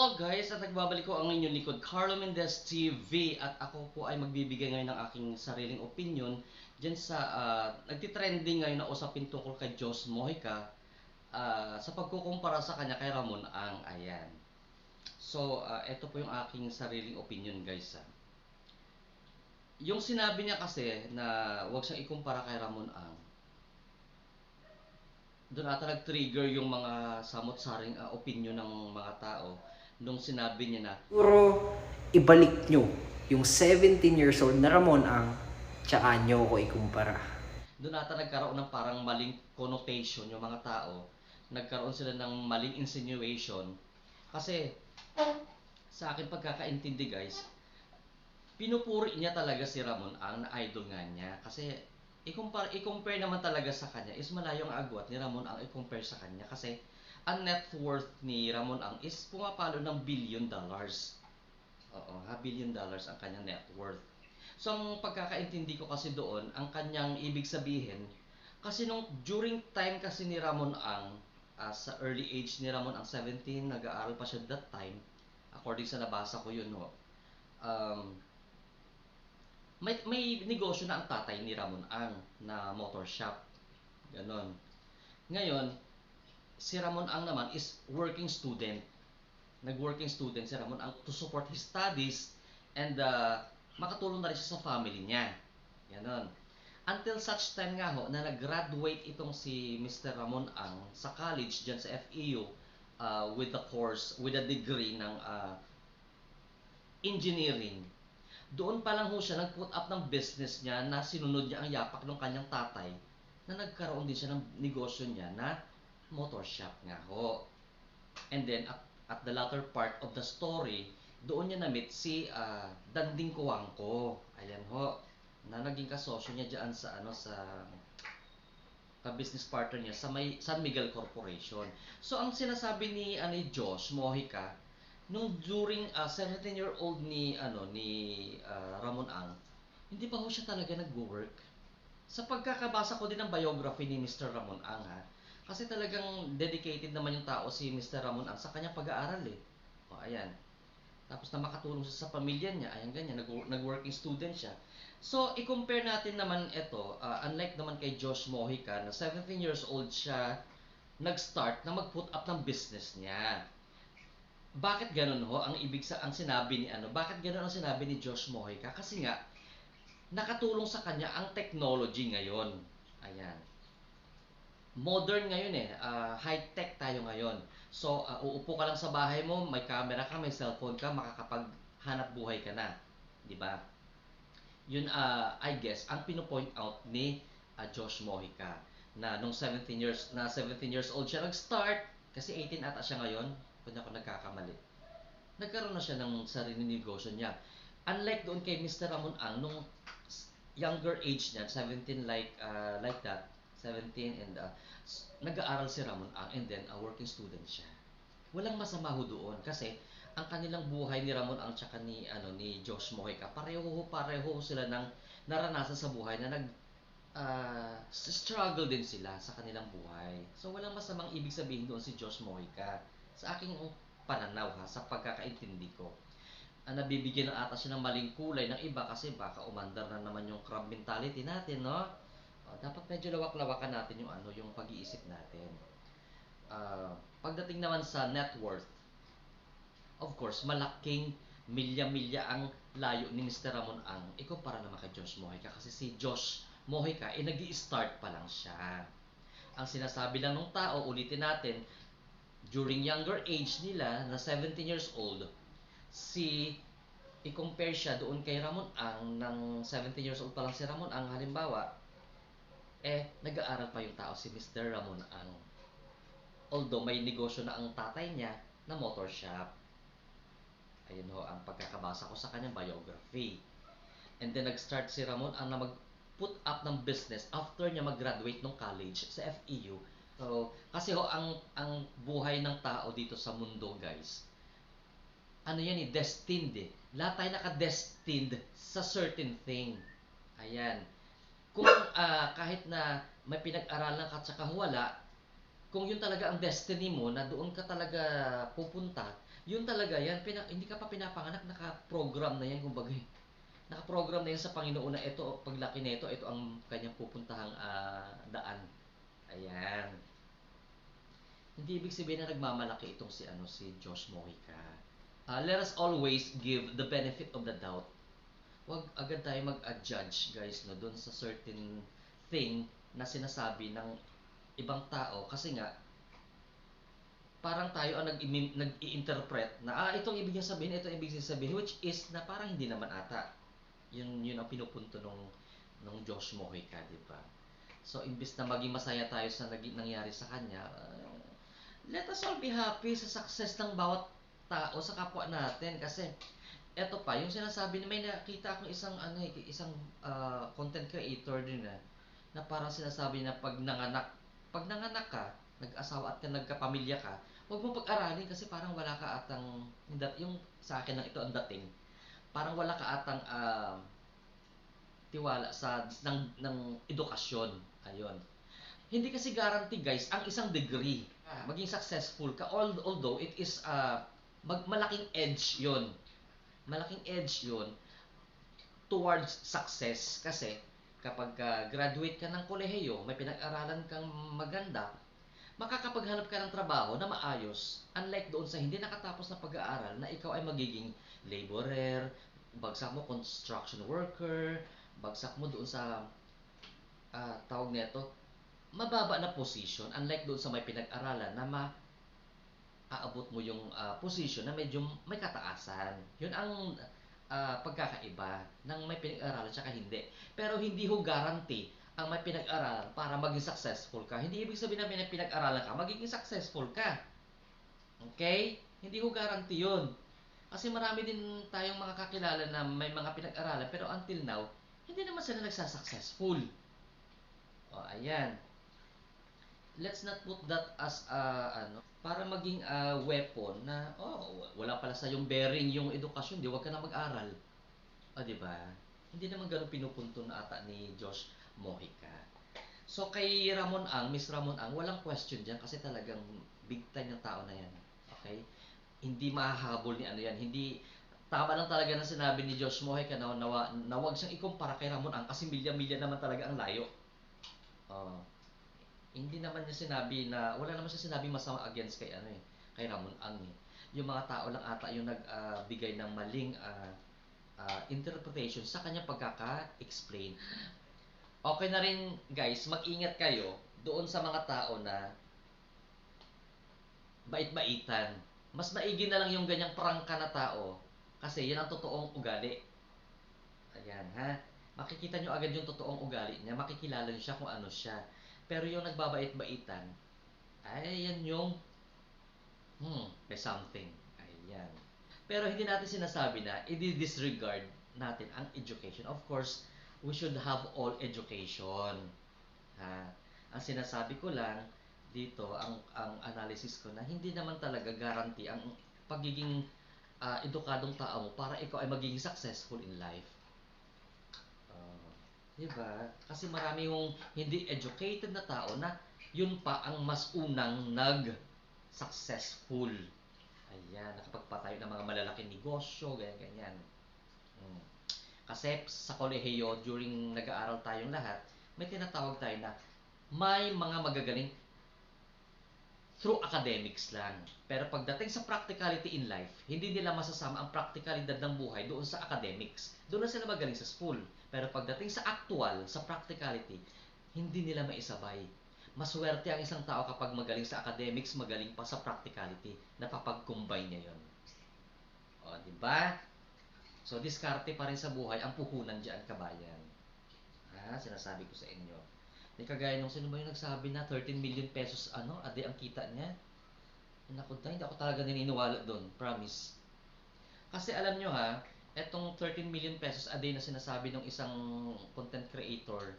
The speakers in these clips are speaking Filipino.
Hello guys, at nagbabalik ko ang inyong likod, Carlo Mendez TV at ako po ay magbibigay ngayon ng aking sariling opinion dyan sa uh, nagtitrending ngayon na usapin tungkol kay Jos Mojica ah, sa pagkukumpara sa kanya kay Ramon Ang ayan. So, ah, ito po yung aking sariling opinion guys. ah. Yung sinabi niya kasi na huwag siyang ikumpara kay Ramon Ang, doon ata nag-trigger yung mga samot-saring ah, opinion ng mga tao nung sinabi niya na Siguro, ibalik nyo yung 17 years old na Ramon ang tsaka nyo ko ikumpara. doon ata nagkaroon ng parang maling connotation yung mga tao. Nagkaroon sila ng maling insinuation. Kasi, sa akin pagkakaintindi guys, pinupuri niya talaga si Ramon ang idol nga niya. Kasi, i-compare, i-compare naman talaga sa kanya is malayo ang agwat ni Ramon ang i-compare sa kanya. Kasi, ang net worth ni Ramon ang is pumapalo ng billion dollars. Oo, ha, billion dollars ang kanyang net worth. So, ang pagkakaintindi ko kasi doon, ang kanyang ibig sabihin, kasi nung during time kasi ni Ramon ang, ah, sa early age ni Ramon ang 17, nag-aaral pa siya that time, according sa nabasa ko yun, no, um, may, may negosyo na ang tatay ni Ramon ang na motor shop. Ganon. Ngayon, si Ramon ang naman is working student. Nag-working student si Ramon ang to support his studies and uh, makatulong na rin siya sa family niya. Ganon. Until such time nga ho na nag-graduate itong si Mr. Ramon Ang sa college dyan sa FEU uh, with the course, with a degree ng uh, engineering. Doon pa lang ho siya nag-put up ng business niya na sinunod niya ang yapak ng kanyang tatay na nagkaroon din siya ng negosyo niya na motor shop nga ho. And then at, at the latter part of the story, doon niya na-meet si ah, Danding Kuwangko. Ayan ho, na naging kasosyo niya diyan sa ano sa ka-business partner niya sa may San Miguel Corporation. So ang sinasabi ni ano ni Josh Mojica nung during 17-year-old ni ano ni ah, Ramon Ang, hindi pa ho siya talaga nagwo-work. Sa pagkakabasa ko din ng biography ni Mr. Ramon Ang ha, kasi talagang dedicated naman yung tao si Mr. Ramon Ang sa kanyang pag-aaral eh. O ayan. Tapos na makatulong siya sa pamilya niya, ayan ganyan, nag- nag-working student siya. So, i-compare natin naman ito, ah, unlike naman kay Josh Mojica, na 17 years old siya, nag-start na mag-put up ng business niya. Bakit ganun ho? Ang ibig sa ang sinabi ni ano, bakit ganun ang sinabi ni Josh Mojica? Kasi nga nakatulong sa kanya ang technology ngayon. Ayan. Modern ngayon eh, ah, high-tech tayo ngayon. So, ah, uupo ka lang sa bahay mo, may camera ka, may cellphone ka, makakapaghanap buhay ka na. 'Di ba? Yun, ah, I guess, ang pinopoint out ni ah, Josh Mojica na nung 17 years na 17 years old siya nag-start kasi 18 ata siya ngayon kung ako nagkakamali. Nagkaroon na siya ng sarili negosyo niya. Unlike doon kay Mr. Ramon Ang nung younger age niya, 17 like ah, like that, 17 and uh, nag-aaral si Ramon Ang and then a working student siya. Walang masama ho doon kasi ang kanilang buhay ni Ramon Ang tsaka ni ano ni Josh Mojica pareho ho pareho sila ng naranasan sa buhay na nag ah, struggle din sila sa kanilang buhay. So walang masamang ibig sabihin doon si Josh Mojica sa aking pananaw ha sa pagkakaintindi ko. Ah, nabibigyan ng ata siya ng maling kulay ng iba kasi baka umandar na naman yung crab mentality natin, no? Medyo lawak-lawakan natin yung ano, yung pag-iisip natin. Ah, pagdating naman sa net worth, of course, malaking milya-milya ang layo ni Mr. Ramon Ang ikumpara naman kay Josh Mojica kasi si Josh Mojica eh nag start pa lang siya. Ang sinasabi lang ng tao, ulitin natin, during younger age nila na 17 years old, si i-compare siya doon kay Ramon Ang ng 17 years old pa lang si Ramon Ang halimbawa, eh nag-aaral pa yung tao si Mr. Ramon Ang. Although may negosyo na ang tatay niya na motor shop. Ayun ho ang pagkakabasa ko sa kanyang biography. And then nag-start si Ramon ang na mag-put up ng business after niya mag-graduate ng college sa FEU. So, kasi ho ang ang buhay ng tao dito sa mundo, guys. Ano yan eh, destined eh. Lahat tayo naka-destined sa certain thing. Ayan. Kung ah, kahit na may pinag-aralan ka at saka wala, kung yun talaga ang destiny mo na doon ka talaga pupunta, Yun talaga yan. Pina, hindi ka pa pinapanganak, naka-program na yan, kumbaga. eh. Naka-program na yan sa Panginoon na ito, paglaki nito, ito ang kanyang pupuntahang ah, daan. Ayan. Hindi ibig sabihin na nagmamalaki itong si ano si Josh Mojica. Ah, let us always give the benefit of the doubt. Huwag agad tayo mag-judge, guys, no, doon sa certain thing na sinasabi ng ibang tao kasi nga parang tayo ang nag nag-i-interpret na ah itong ibig niya sabihin, ito ibig niya sabihin which is na parang hindi naman ata. Yun yun ang pinupunto nung nung Josh Mojica, di ba? So imbis na maging masaya tayo sa naging nangyari sa kanya, uh, let us all be happy sa success ng bawat tao sa kapwa natin kasi eto pa yung sinasabi ni may nakita akong isang ano eh, isang ah, content creator din na na parang sinasabi na pag nanganak pag nanganak ka nag-asawa at ka nagkapamilya ka huwag mo pag-aralin kasi parang wala ka atang yung sa akin lang ito ang dating. Parang wala ka atang ah, tiwala sa ng ng edukasyon. Ayun. Hindi kasi guarantee guys ang isang degree maging successful ka Al- although it is uh, mag malaking edge yon malaking edge yon towards success. Kasi kapag ka graduate ka ng kolehiyo may pinag-aralan kang maganda makakapaghanap ka ng trabaho na maayos. Unlike doon sa hindi nakatapos na pag-aaral na ikaw ay magiging laborer bagsak mo construction worker bagsak mo doon sa ah, tawag nito mababa na position unlike doon sa may pinag-aralan na ma aabot mo yung ah, position na medyo may kataasan. Yun ang ah, pagkakaiba ng may pinag-aralan at hindi. Pero hindi ho guarantee ang may pinag-aralan para maging successful ka. Hindi ibig sabihin na may pinag-aralan ka, magiging successful ka. Okay? Hindi ho guarantee yun. Kasi marami din tayong mga kakilala na may mga pinag-aralan pero until now, hindi naman sila nagsasuccessful. O, ayan. Let's not put that as a, ano, para maging a weapon na, oh, wala pala sa yung bearing yung edukasyon, di wag ka na mag-aral. O, di ba? Hindi naman ganun pinupunto na ata ni Josh Mojica. So, kay Ramon Ang, Miss Ramon Ang, walang question dyan kasi talagang big time ng tao na yan. Okay? Hindi mahahabol ni ano yan. Hindi, tama lang talaga na sinabi ni Josh Mojica na, na, na wag siyang ikumpara kay Ramon Ang kasi milya-milya naman talaga ang layo. Oh. Hindi naman niya sinabi na, wala naman siya sinabi masama against kay ano eh, kay Ramon Ang eh. Yung mga tao lang ata yung nagbigay ng maling ah, ah, interpretation sa kanyang pagkaka-explain. Okay na rin guys, mag-ingat kayo doon sa mga tao na bait-baitan. Mas maigi na lang yung ganyang prangka na tao kasi yan ang totoong ugali. Ayan ha. Makikita nyo agad yung totoong ugali niya, makikilala nyo siya kung ano siya. Pero yung nagbabait-baitan, ay yan yung hmm, may something. Ayan. Pero hindi natin sinasabi na i-disregard natin ang education. Of course, we should have all education. Ha? Ang sinasabi ko lang dito, ang ang analysis ko na hindi naman talaga guarantee ang pagiging ah, edukadong tao mo para ikaw ay magiging successful in life. Ah, di ba? Kasi marami yung hindi educated na tao na yun pa ang mas unang nag-successful. Ayan, nakapagpatayo ng mga malalaking negosyo, ganyan-ganyan. Mm. Kasi sa kolehiyo, during nag-aaral tayong lahat, may tinatawag tayo na may mga magagaling through academics lang. Pero pagdating sa practicality in life, hindi nila masasama ang practicalidad ng buhay doon sa academics. Doon na sila magaling sa school. Pero pagdating sa actual, sa practicality, hindi nila maisabay. Maswerte ang isang tao kapag magaling sa academics, magaling pa sa practicality. Napapag-combine niya yon. O, di ba? So, diskarte pa rin sa buhay ang puhunan dyan, kabayan. Ha, sinasabi ko sa inyo. Di kagaya nung sino ba yung nagsabi na 13 million pesos ano, ade ang kita niya. Naku, hindi ako talaga naniniwala doon, promise. Kasi alam nyo ha, etong 13 million pesos a day na sinasabi ng isang content creator,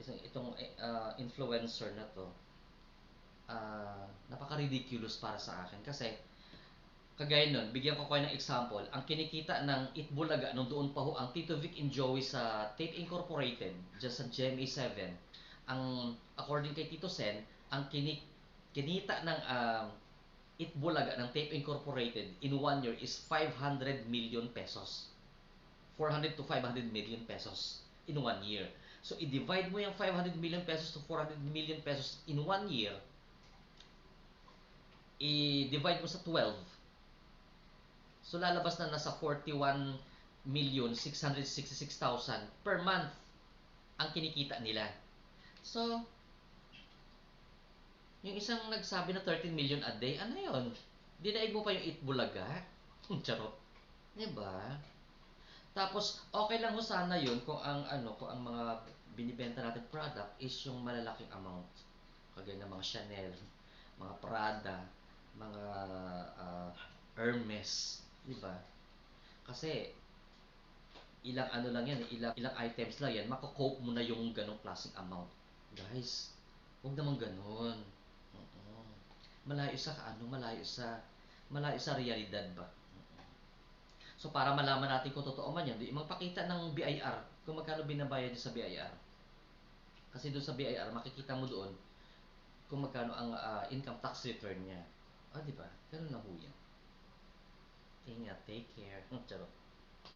isang itong uh, influencer na to, uh, napaka-ridiculous para sa akin. Kasi, kagaya nun, bigyan ko kayo ng example, ang kinikita ng Itbulaga nung doon pa ho ang Tito Vic and Joey sa Tape Incorporated, dyan sa GMA7, ang according kay Tito Sen, ang kinik kinita ng um, Itbulaga ng Tape Incorporated in one year is 500 million pesos. 400 to 500 million pesos in one year. So, i-divide mo yung 500 million pesos to 400 million pesos in one year, i-divide mo sa 12. So, lalabas na nasa 41 million 666,000 per month ang kinikita nila. So, yung isang nagsabi na 13 million a day, ano yun? Dinaig mo pa yung Itbulaga? Charot. Diba? Tapos, okay lang ho sana yun kung ang ano, kung ang mga binibenta natin product is yung malalaking amount. Kagaya ng mga Chanel, mga Prada, mga ah, Hermes, di ba? Kasi, ilang ano lang yan, ilang, ilang items lang yan, makakope mo na yung ganong klaseng amount. Guys, huwag naman ganon. Oo. Malayo sa ano, malayo sa, malayo sa realidad ba? So, para malaman natin kung totoo man yan, di magpakita ng BIR kung magkano binabayad sa BIR. Kasi doon sa BIR, makikita mo doon kung magkano ang ah, income tax return niya. Ah, di ba? Ganun na ho yan. Ingat, take care. Charot.